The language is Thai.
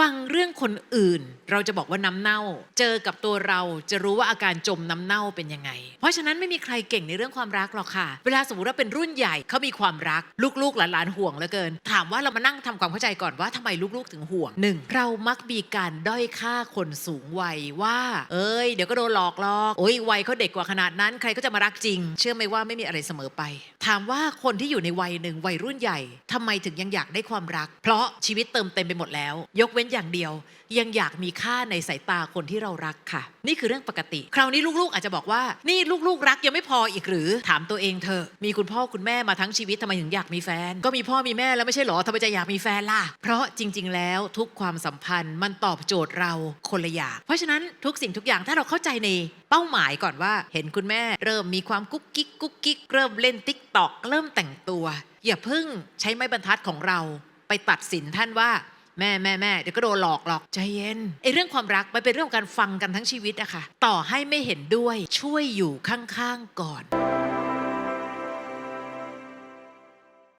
ฟังเรื่องคนอื่น เราจะบอกว่าน้ำเน่า เจอกับตัวเราจะรู้ว่าอาการจมน้ำเน่าเป็นยังไง เพราะฉะนั้นไม่มีใครเก่งในเรื่องความรักหรอกค่ะ เวลาสมมติว่าเป็นรุ่นใหญ่เขามีความรักลูกๆหลานๆห่วงเหลือเกิน ถามว่าเรามานั่งทำความเข้าใจก่อนว่าทำไมลูกๆถึงห่วงหนึ่งเรามักมีการด้อยค่าคนสูงวัยว่า เอ้ยเดี๋ยวก็โดนหลอกหลอกโอ้ยวัยเขาเด็กกว่าขนาดนั้น ใครก็จะมารักจริง เชื่อไหมว่าไม่มีอะไรเสมอไป ถามว่าคนที่อยู่ในวัยหนึ่งวัยรุ่นใหญ่ทำไมถึงยังอยากได้ความรัก เพราะชีวิตเติมเต็มไปหมดแล้ว ยกเว้นอย่างเดียว ยังอยากมีค่าในสายตาคนที่เรารักค่ะ นี่คือเรื่องปกติ คราวนี้ลูกๆ อาจจะบอกว่านี่ลูกๆ รักยังไม่พออีกหรือถามตัวเองเธอมีคุณพ่อคุณแม่มาทั้งชีวิตทำไมถึงอยากมีแฟน ก็มีพ่อมีแม่แล้วไม่ใช่หรอทำไมจะอยากมีแฟนล่ะ เพราะจริง ๆ แล้วทุกความสัมพันธ์มันตอบโจทย์เราคนละอย่างเพราะฉะนั้นทุกสิ่งทุกอย่างถ้าเราเข้าใจในเป้าหมายก่อนว่า เห็นคุณแม่เริ่มมีความกุ๊กกิ๊กกุ๊กกิ๊กเริ่มเล่นติ๊กตอกเริ่มแต่งตัว อย่าเพิ่งใช้ไม้บรรทัดของเรา ไปตัดสินท่านว่า แม่แม่แม่เดี๋ยวก็โดนหลอกหรอกใจเย็นไอ้เรื่องความรักมันเป็นเรื่องของการฟังกันทั้งชีวิตอะค่ะต่อให้ไม่เห็นด้วยช่วยอยู่ข้างๆก่อน